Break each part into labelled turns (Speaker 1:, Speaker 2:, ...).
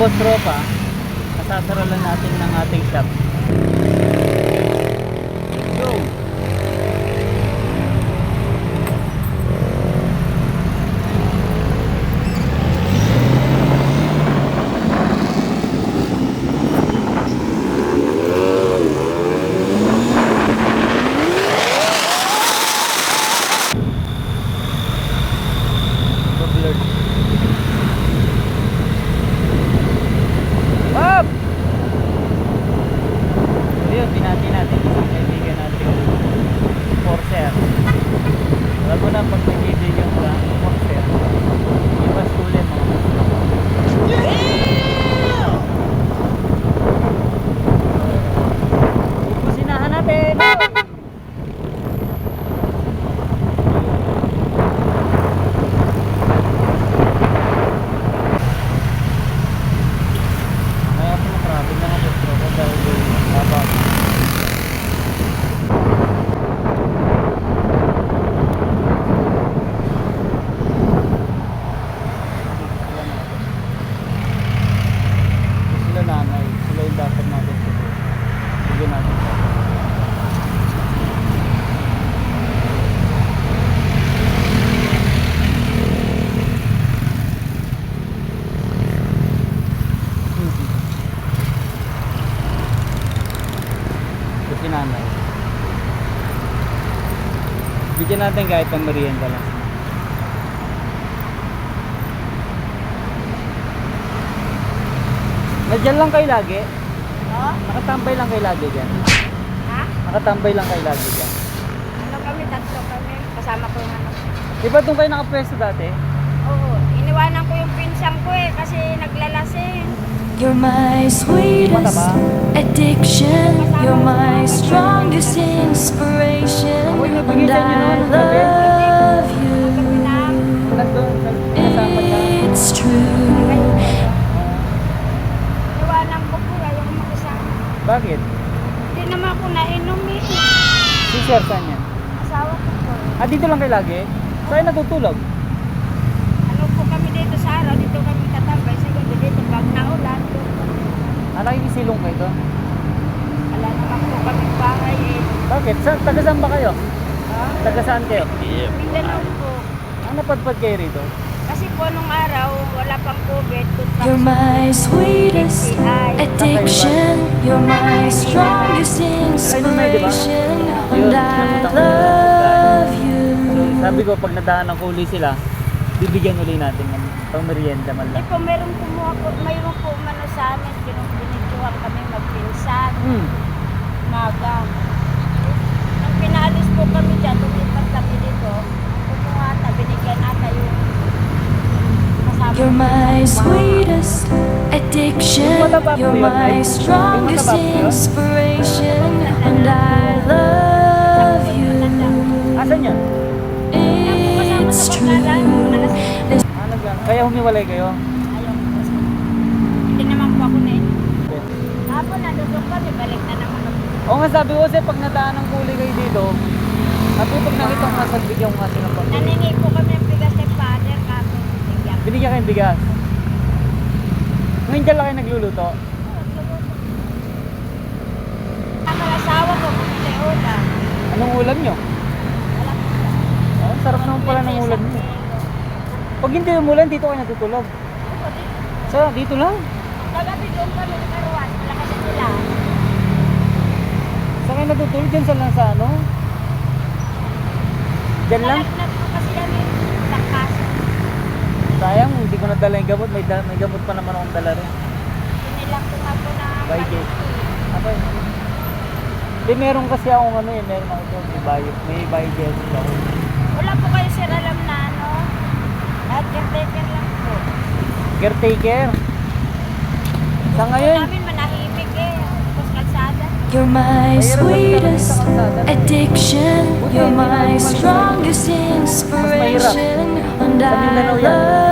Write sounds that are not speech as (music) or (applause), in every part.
Speaker 1: boss tropa, kasasara lang natin ng ating shop. Go! Good Lord. Bob! So yun, binati natin isang kaibigan natin. Forcer. Alam mo na pag nag-video ka, Forcer. Iwas tuloy mo. Kusinahan natin! Kaya ako makarapin na ng gusto ko dahil babak. Sila nanay, sila yung dapat natin siguro. Sige natin siya. Ito si nanay. Bigyan natin kahit pang merienda lang. Nandiyan lang kayo lagi?
Speaker 2: No?
Speaker 1: Nakatambay lang kayo lagi dyan?
Speaker 2: Ha?
Speaker 1: Nakatambay lang kayo lagi dyan?
Speaker 2: Ano kami? Tatlo kami. Kasama ko yung anak.
Speaker 1: Di ba doon kayo nakapwesto dati?
Speaker 2: Oo. Iniwanan ko yung pinsan ko eh kasi naglalasing.
Speaker 3: You're my sweetest addiction. You're my strongest inspiration. And I love you. It's true.
Speaker 1: Bakit?
Speaker 2: Hindi naman ako nainom eh.
Speaker 1: Si Sir, saan yan?
Speaker 2: Asawa ko po.
Speaker 1: Ah, dito lang kayo lagi? Saan natutulog?
Speaker 2: Ano po kami dito sa araw. Dito kami tatambay. Sa gabi dito. Pag naulan. doon kami.
Speaker 1: Ah, nakikisilong kayo doon?
Speaker 2: Wala naman po kami bahay eh.
Speaker 1: Bakit? Sa, taga saan ba kayo?
Speaker 2: Ha?
Speaker 1: Taga saan kayo?
Speaker 2: Mindanao po.
Speaker 1: Ang napadpad kayo rito?
Speaker 2: Kasi po nung araw, wala pang COVID.
Speaker 3: You're my sweetest addiction. You're my strongest inspiration. And I love you.
Speaker 1: So, sabi ko, pag nadaan ng kuli sila, bibigyan uli natin ng pang merienda man
Speaker 2: Hindi
Speaker 1: lang.
Speaker 2: po, meron kumuha po, mayroon po umano sa amin, pinagpinituhan kami magpinsan,
Speaker 1: Hmm.
Speaker 2: maga. Nang pinaalis po kami dyan, lumipat kami dito, kumuha ata, binigyan ata yung kasama.
Speaker 3: You're my sweetest addiction. You're my strongest inspiration. And I love you.
Speaker 1: Asan yan?
Speaker 3: It's true.
Speaker 1: Ah, Kaya humiwalay kayo?
Speaker 2: Ayaw ko kasi. Hindi naman po ako na Hapon, nandun kami, balik na naman ako.
Speaker 1: Oo nga sabi ko kasi pag nadaan ng kuli kayo dito, nakita ko nga sa bigyan ko nga sila pang
Speaker 2: Naningi po kami ng bigas kay father kami. Bigyan.
Speaker 1: Binigyan kayong bigas. Ngayon dyan lang kayo nagluluto.
Speaker 2: Ang asawa ko, bumili ulam.
Speaker 1: Anong ulam nyo?
Speaker 2: Wala po.
Speaker 1: Oh, sarap naman pala ng ulam nyo. Pag hindi umulan, dito kayo natutulog. Sa dito lang.
Speaker 2: Kagabi doon kami sa Karuan, malakas sila.
Speaker 1: Sa kayo natutulog dyan sa lang sa ano? Dyan lang.
Speaker 2: Kasi kami sa kaso.
Speaker 1: Sayang, hindi ko nadala yung gamot. May, may gamot pa naman akong dala rin.
Speaker 2: Sinilang ko nga po na
Speaker 1: By gate. Apa yun? Hindi, meron kasi akong ano eh. Meron ako doon. May bayo. May bayo ako.
Speaker 2: Wala po kayo sir alam caretaker lang po.
Speaker 1: Caretaker. Sa
Speaker 2: Ngayon?
Speaker 1: ngayon,
Speaker 2: namin manahimik eh. Tapos kalsada.
Speaker 3: You're my sweetest addiction. You're my strongest inspiration. And I love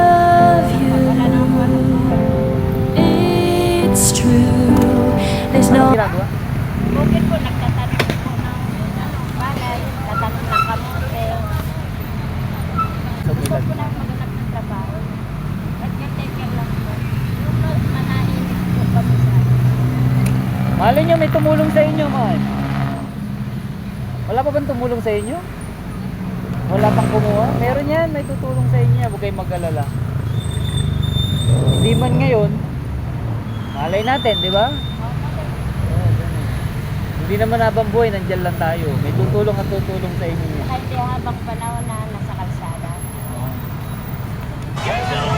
Speaker 1: inyo, may tumulong sa inyo, man. Wala pa bang tumulong sa inyo? Wala pang kumuha? Meron yan, may tutulong sa inyo. Huwag kayong mag-alala. Hindi man ngayon, malay natin, di ba? Hindi naman habang buhay, nandyan lang tayo. May tutulong at tutulong sa inyo.
Speaker 2: hindi habang panahon na nasa kalsada. Ko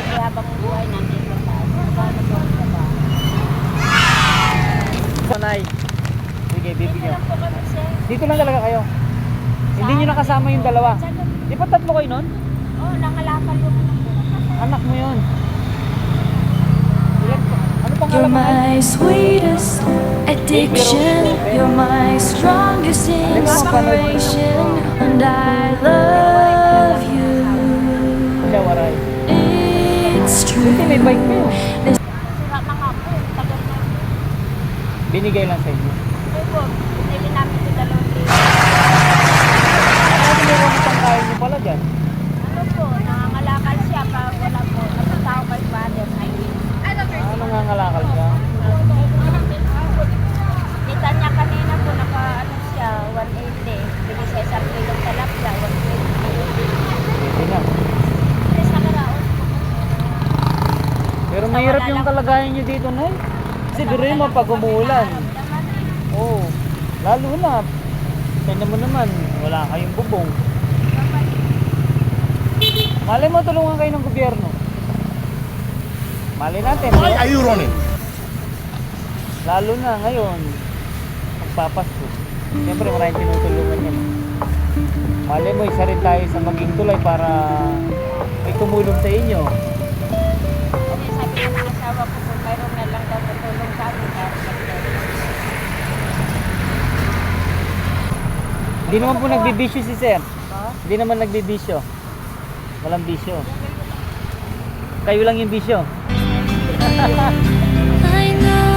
Speaker 2: hindi habang buhay nandito tayo. Paano po sa ba?
Speaker 1: Sanay. Sige,
Speaker 2: Dito
Speaker 1: bibigyan.
Speaker 2: lang po kami sir.
Speaker 1: Dito lang talaga kayo. Hindi nyo nakasama yung dalawa. Di ba tatlo kayo nun?
Speaker 2: Oo, nangalakal yung anak ko.
Speaker 1: Anak mo yun. Pa? Ano pang
Speaker 3: You're
Speaker 1: alam mo?
Speaker 3: my sweetest addiction. You're my strongest inspiration. And I love you. It's true.
Speaker 1: May bike
Speaker 2: na.
Speaker 1: Binigay lang sa inyo
Speaker 2: po, pinili namin sa dalawang libo.
Speaker 1: Ano meron pang kaya nyo pala dyan?
Speaker 2: Ano po, nangangalakal siya pa wala po. Napunta ako kay father. Ay,
Speaker 1: Ah, nangangalakal ka?
Speaker 2: Kita niya kanina po, naka ano siya, 180. Bigay sa isang kilong talapya, 150.
Speaker 1: Pwede na.
Speaker 2: Tres na karaos po.
Speaker 1: Pero yung kalagayan nyo dito, Nay. Kasi biruin mo pag umuulan. Oo. Lalo na. Kanya mo naman, wala kayong bubong. Malay mo tulungan kayo ng gobyerno. Malay natin.
Speaker 4: Why are you running?
Speaker 1: Lalo na ngayon, magpapasko. Siyempre maraming tinutulungan yan. Malay mo, isa rin tayo sa maging tulay para may tumulong sa inyo.
Speaker 2: Asawa ko, kung mayroon na lang daw matulong sa amin. para sa
Speaker 1: Hindi naman po nagbibisyo si Sir. Hindi naman nagbibisyo. Walang bisyo. Kayo lang yung bisyo. (laughs)
Speaker 3: I know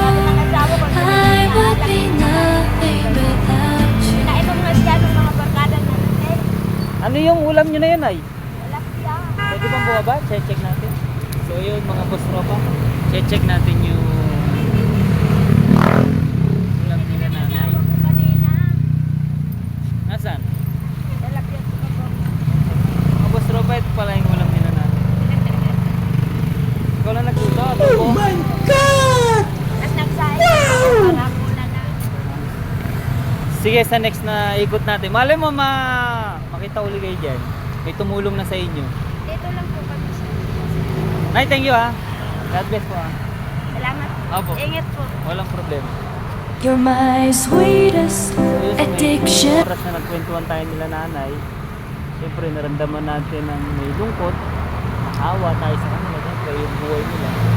Speaker 3: I would be nothing without you.
Speaker 2: Pinainom nga siya ng mga barkada natin. Eh,
Speaker 1: Ano yung ulam nyo na yun ay?
Speaker 2: wala siya.
Speaker 1: Pwede bang bumaba? Check-check natin. So yun mga boss tropa. Check-check natin yung ulam nila nanay. Mga boss tropa, ito pala yung ulam nila nanay. Ikaw lang nagluto. Oh my
Speaker 2: muna na.
Speaker 1: Sige, sa next na ikot natin. Malay mo ma makita uli kayo dyan. May tumulong na sa inyo.
Speaker 2: Dito lang po kami.
Speaker 1: Nay, thank you ha. God bless po ha.
Speaker 2: Salamat.
Speaker 1: Opo.
Speaker 2: Ingat po.
Speaker 1: Walang problema.
Speaker 3: You're my sweetest
Speaker 1: So, yun, may
Speaker 3: addiction.
Speaker 1: oras na nagkwentuhan tayo nila nanay, siyempre naramdaman natin ng may lungkot, awa tayo sa kanila, siyempre yung buhay nila.